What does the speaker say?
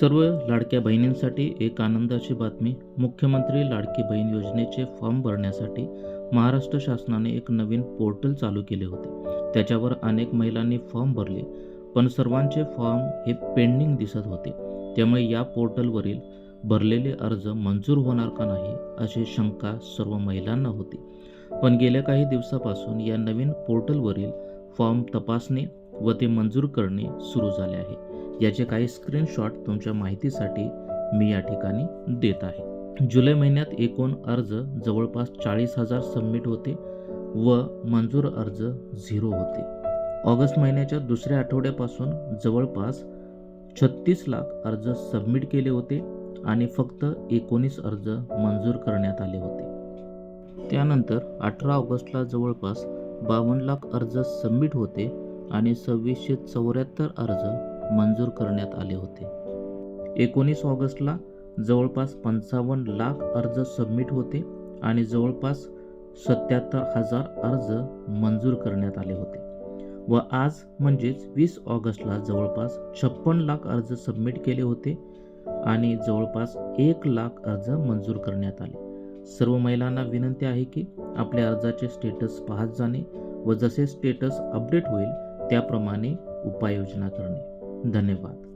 सर्व लाडक्या बहिणींसाठी एक आनंदाची बातमी. मुख्यमंत्री लाडकी बहीण योजनेचे फॉर्म भरण्यासाठी महाराष्ट्र शासनाने एक नवीन पोर्टल चालू केले होते. त्याच्यावर अनेक महिलांनी फॉर्म भरले पण सर्वांचे फॉर्म हे पेंडिंग दिसत होते. त्यामुळे या पोर्टलवरील भरलेले अर्ज मंजूर होणार का नाही अशी शंका सर्व महिलांना होती. पण गेल्या काही दिवसापासून या नवीन पोर्टलवरील फॉर्म तपासणे व ते मंजूर करणे सुरू झाले आहे. याचे काही स्क्रीनशॉट तुमच्या माहितीसाठी मी या ठिकाणी देत आहे. जुलै महिन्यात एकूण अर्ज जवळपास चाळीस हजार सबमिट होते व मंजूर अर्ज झिरो होते. ऑगस्ट महिन्याच्या दुसऱ्या आठवड्यापासून जवळपास छत्तीस लाख अर्ज सबमिट केले होते आणि फक्त एकोणीस अर्ज मंजूर करण्यात आले होते. त्यानंतर अठरा ऑगस्टला जवळपास बावन्न लाख अर्ज सबमिट होते आणि सव्वीसशे चौऱ्याहत्तर अर्ज मंजूर करण्यात आले होते. एकोणीस ऑगस्टला जवळपास पंचावन्न लाख अर्ज सबमिट होते आणि जवळपास सत्याहत्तर हजार अर्ज मंजूर करण्यात आले होते. व आज म्हणजेच वीस ऑगस्टला जवळपास छप्पन लाख अर्ज सबमिट केले होते आणि जवळपास एक लाख अर्ज मंजूर करण्यात आले. सर्व महिलांना विनंती आहे की आपल्या अर्जाचे स्टेटस पाहत जाणे व जसे स्टेटस अपडेट होईल त्याप्रमाणे उपाययोजना करणे. धन्यवाद.